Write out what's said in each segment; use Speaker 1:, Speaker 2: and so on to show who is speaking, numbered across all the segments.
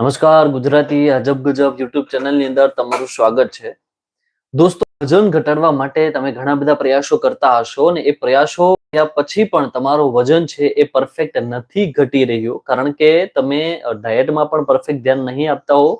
Speaker 1: નમસ્કાર, ગુજરાતી અજબ ગજબ યુટ્યુબ ચેનલની અંદર તમારું સ્વાગત છે. દોસ્તો, વજન ઘટાડવા માટે તમે ઘણા બધા પ્રયાસો કરતા હશો અને એ પ્રયાસો કર્યા પછી પણ તમારું વજન છે એ પરફેક્ટ નથી ઘટી રહ્યું. કારણ કે તમે ડાયટમાં પણ પરફેક્ટ ધ્યાન નહીં આપતા હો.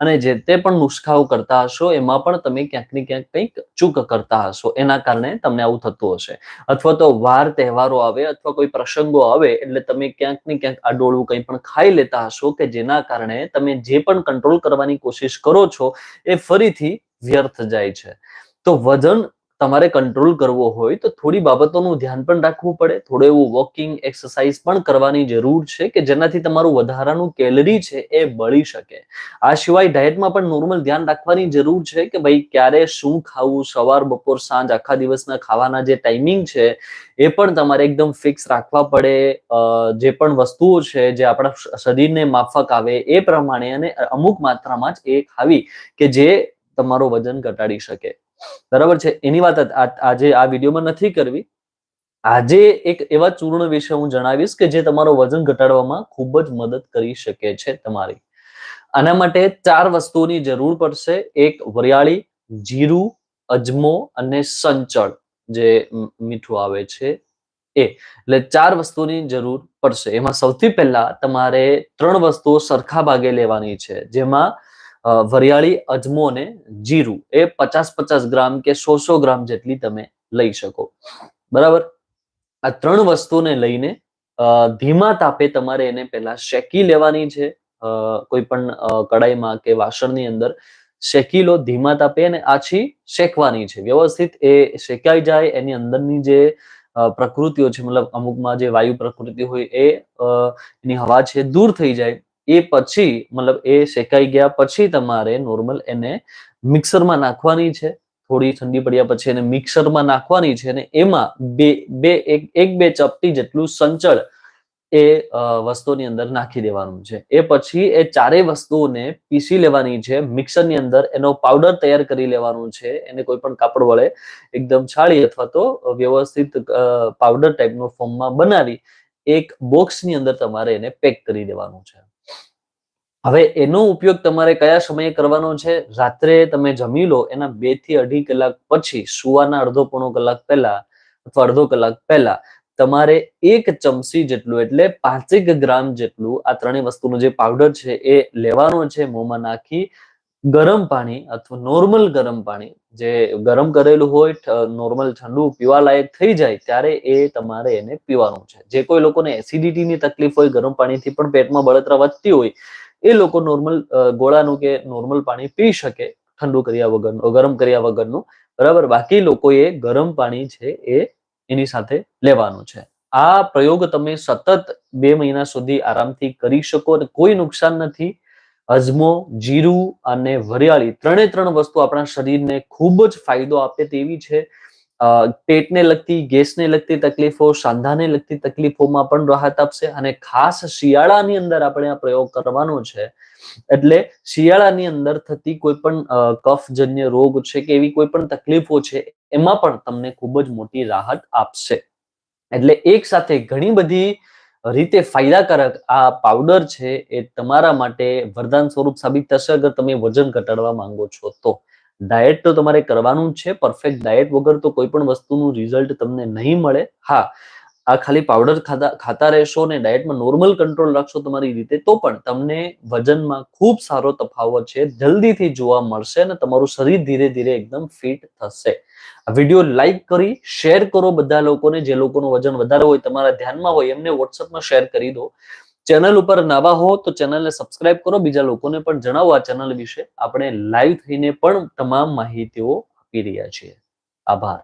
Speaker 1: અને જે તે પણ નુસ્ખાઓ કરતા હશો, એમાં પણ તમે ક્યાંક ને ક્યાંક કંઈક ચૂક કરતા હશો. એના કારણે તમને આવું થતું હશે. અથવા તો વાર તહેવારો આવે અથવા કોઈ પ્રસંગો આવે, એટલે તમે ક્યાંક ને ક્યાંક આડોળું કંઈ પણ ખાઈ લેતા હશો કે જેના કારણે તમે જે પણ કંટ્રોલ કરવાની કોશિશ કરો છો, એ ફરીથી વ્યર્થ જાય છે. તો વજન તમારે કંટ્રોલ કરવો હોય તો થોડી બાબતોનું ધ્યાન પણ રાખવું પડે. થોડું એવું વોકિંગ એક્સરસાઇઝ પણ કરવાની જરૂર છે કે જેનાથી તમારું વધારાનું કેલરી છે એ બળી શકે. આ સિવાય ડાયટમાં પણ નોર્મલ ધ્યાન રાખવાની જરૂર છે કે ભાઈ ક્યારે શું ખાવું, સવાર, બપોર, સાંજ, આખા દિવસના ખાવાના જે ટાઈમિંગ છે એ પણ તમારે એકદમ ફિક્સ રાખવા પડે. જે પણ વસ્તુઓ છે જે આપણા શરીરને માફક આવે એ પ્રમાણે અને અમુક માત્રામાં જ એ ખાવી કે જે તમારું વજન ઘટાડી શકે. બરાબર છે? એની વાત આજે આ વિડીયોમાં નથી કરવી. આજે એક એવા ચૂર્ણ વિશે હું જણાવીશ કે જે તમારો વજન ઘટાડવામાં ખૂબ જ મદદ કરી શકે છે તમારી. આના માટે ચાર વસ્તુઓની જરૂર પડશે. એક, વરિયાળી, જીરું, અજમો અને સંચળ જે મીઠું આવે છે એ. એટલે ચાર વસ્તુની જરૂર પડશે. એમાં સૌથી પહેલા તમારે ત્રણ વસ્તુઓ સરખા ભાગે લેવાની છે. જેમાં વરિયાળી અજમો અને જીરું એ પચાસ પચાસ ગ્રામ કે સો સો ગ્રામ જેટલી તમે લઈ શકો. બરાબર? આ ત્રણ વસ્તુને લઈને ધીમા તાપે તમારે એને પહેલા શેકી લેવાની છે. કોઈ પણ કડાઈમાં કે વાસણની અંદર શેકી લો ધીમા તાપે અને આછી શેકવાની છે. વ્યવસ્થિત એ શેકાઈ જાય, એની અંદરની જે પ્રકૃતિઓ છે, મતલબ અમુકમાં જે વાયુ પ્રકૃતિ હોય એ એની હવા છે, દૂર થઈ જાય. એ પછી, મતલબ એ શેકાઈ ગયા પછી તમારે નોર્મલ એને મિક્સરમાં નાખવાની છે. થોડી ઠંડી પડ્યા પછી એને મિક્સરમાં નાખવાની છે અને એમાં બે બે, એક એક, બે ચપટી જેટલું સંચળ એ વસ્તુની અંદર નાખી દેવાનું છે. એ પછી એ ચારેય વસ્તુઓને પીસી લેવાની છે. મિક્સરની અંદર એનો પાવડર તૈયાર કરી લેવાનું છે. એને કોઈ પણ કાપડ વડે એકદમ છાળી અથવા તો વ્યવસ્થિત પાવડર ટાઈપનો ફોર્મમાં બનાવી એક બોક્સની અંદર તમારે એને પેક કરી દેવાનું છે. હવે એનો ઉપયોગ તમારે કયા સમયે કરવાનો છે? રાત્રે તમે જમી લો, એના બેથી અઢી કલાક પછી, સુવાના અડધો પોણો કલાક પહેલા અથવા અડધો કલાક પહેલા, તમારે એક ચમચી જેટલું, એટલે પાંચેક ગ્રામ જેટલું આ ત્રણેય વસ્તુનો જે પાવડર છે એ લેવાનો છે મોંમાં નાખી, ગરમ પાણી અથવા નોર્મલ ગરમ પાણી, જે ગરમ કરેલું હોય નોર્મલ ઠંડુ પીવા લાયક થઈ જાય, ત્યારે એ તમારે એને પીવાનું છે. જે કોઈ લોકોને એસિડિટીની તકલીફ હોય, ગરમ પાણીથી પણ પેટમાં બળતરા વધતી હોય એ લોકો નોર્મલ ગોળાનું કે નોર્મલ પાણી પી શકે ઠંડુ કર્યા વગરનું ગરમ કર્યા વગરનું. બરાબર? બાકી લોકોએ ગરમ પાણી છે એ એની સાથે લેવાનું છે. આ પ્રયોગ તમે સતત બે મહિના સુધી આરામથી કરી શકો અને કોઈ નુકસાન નથી. અજમો, જીરું અને વરિયાળી ત્રણે ત્રણ વસ્તુ આપણા શરીરને ખૂબ જ ફાયદો આપે તેવી છે. પેટને લગતી, ગેસને લગતી તકલીફો, સાંધાને લગતી તકલીફોમાં પણ રાહત આપશે અને ખાસ શિયાળાની અંદર આપણે આ પ્રયોગ કરવાનો છે. એટલે શિયાળાની અંદર થતી કોઈ પણ કફજન્ય રોગ છે કે એવી કોઈ પણ તકલીફો છે, એમાં પણ તમને ખૂબ જ મોટી રાહત આપશે. એટલે એક સાથે ઘણી બધી રીતે ફાયદાકારક આ પાવડર છે એ તમારા માટે વરદાન સ્વરૂપ સાબિત થશે, અગર તમે વજન ઘટાડવા માંગો છો તો. ડાયટ તો તમારે કરવાનું છે. પરફેક્ટ ડાયટ વગર તો કોઈ પણ વસ્તુનું રિઝલ્ટ તમને નહીં મળે. હા, આ ખાલી પાવડર ખાતા ખાતા રહેશો ને ડાયટમાં નોર્મલ કંટ્રોલ રાખશો તમારી રીતે, તો પણ તમને વજનમાં ખૂબ સારો તફાવત છે. જલ્દીથી જોવા મળશે અને તમારું શરીર ધીરે ધીરે એકદમ ફિટ થશે. આ વીડિયો લાઈક કરી શેર કરો બધા લોકોને. જે લોકોનું વજન વધારે હોય, તમારા ધ્યાનમાં હોય, એમને વોટ્સઅપમાં શેર કરી દો. ચેનલ ઉપર નવા હો તો ચેનલને સબસ્ક્રાઇબ કરો. બીજા લોકોને પણ જણાવો આ ચેનલ વિશે. આપણે લાઈવ થઈને પણ તમામ માહિતીઓ આપી રહ્યા છીએ. આભાર.